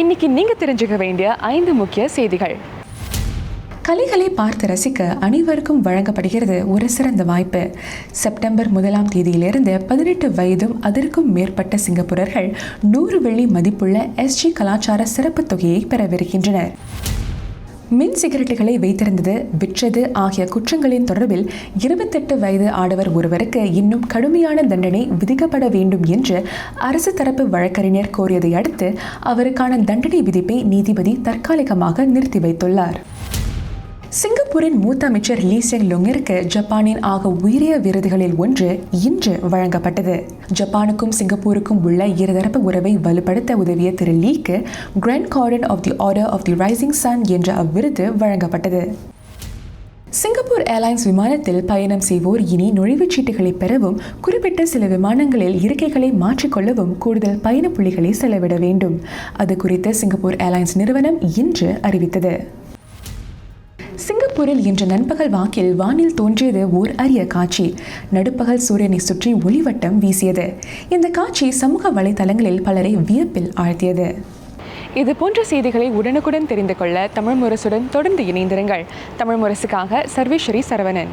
இன்னைக்கு நீங்க தெரிஞ்சுக்க வேண்டிய ஐந்து முக்கிய செய்திகள். கலைகளை பார்த்து ரசிக்க அனைவருக்கும் வழங்கப்படுகிறது ஒரு சிறந்த வாய்ப்பு. செப்டம்பர் முதலாம் தேதியிலிருந்து பதினெட்டு வயதும் அதற்கும் மேற்பட்ட சிங்கப்பூரர்கள் நூறு வெள்ளி மதிப்புள்ள எஸ்ஜி கலாச்சார சிறப்பு தொகையை பெறவிருக்கின்றனர். மின் சிகரெட்டுகளை வைத்திருந்தது விற்றது ஆகிய குற்றங்களின் தொடர்பில் இருபத்தெட்டு வயது ஆடவர் ஒருவருக்கு இன்னும் கடுமையான தண்டனை விதிக்கப்பட வேண்டும் என்று அரசு தரப்பு வழக்கறிஞர் கோரியதை அடுத்து அவருக்கான தண்டனை விதிப்பை நீதிபதி தற்காலிகமாக நிறுத்தி வைத்துள்ளார். சிங்கப்பூரின் மூத்த அமைச்சர் லீ செங் ஜப்பானின் ஆக உயரிய விருதுகளில் ஒன்று இன்று வழங்கப்பட்டது. ஜப்பானுக்கும் சிங்கப்பூருக்கும் உள்ள இருதரப்பு உறவை வலுப்படுத்த உதவிய திரு leak grand cordon of the order of the rising sun என்ற அவ்விருது வழங்கப்பட்டது. சிங்கப்பூர் ஏர்லைன்ஸ் விமானத்தில் பயணம் செய்வோர் இனி நுழைவுச் சீட்டுகளை பெறவும் குறிப்பிட்ட சில விமானங்களில் இருக்கைகளை மாற்றிக்கொள்ளவும் கூடுதல் பயண புள்ளிகளை செலவிட வேண்டும். அது குறித்து சிங்கப்பூர் ஏர்லைன்ஸ் நிறுவனம் இன்று அறிவித்தது. சிங்கப்பூரில் இன்று நண்பகல் வாக்கில் வானில் தோன்றியது ஓர் அரிய காட்சி. நடுப்பகல் சூரியனை சுற்றி ஒளிவட்டம் வீசியது. இந்த காட்சி சமூக வலைதளங்களில் பலரை வியப்பில் ஆழ்த்தியது. இது போன்ற செய்திகளை உடனுக்குடன் தெரிந்து கொள்ள தமிழ் முரசுடன் தொடர்ந்து இணைந்திருங்கள். தமிழ் முரசுக்காக சர்வேஸ்வரி சரவணன்.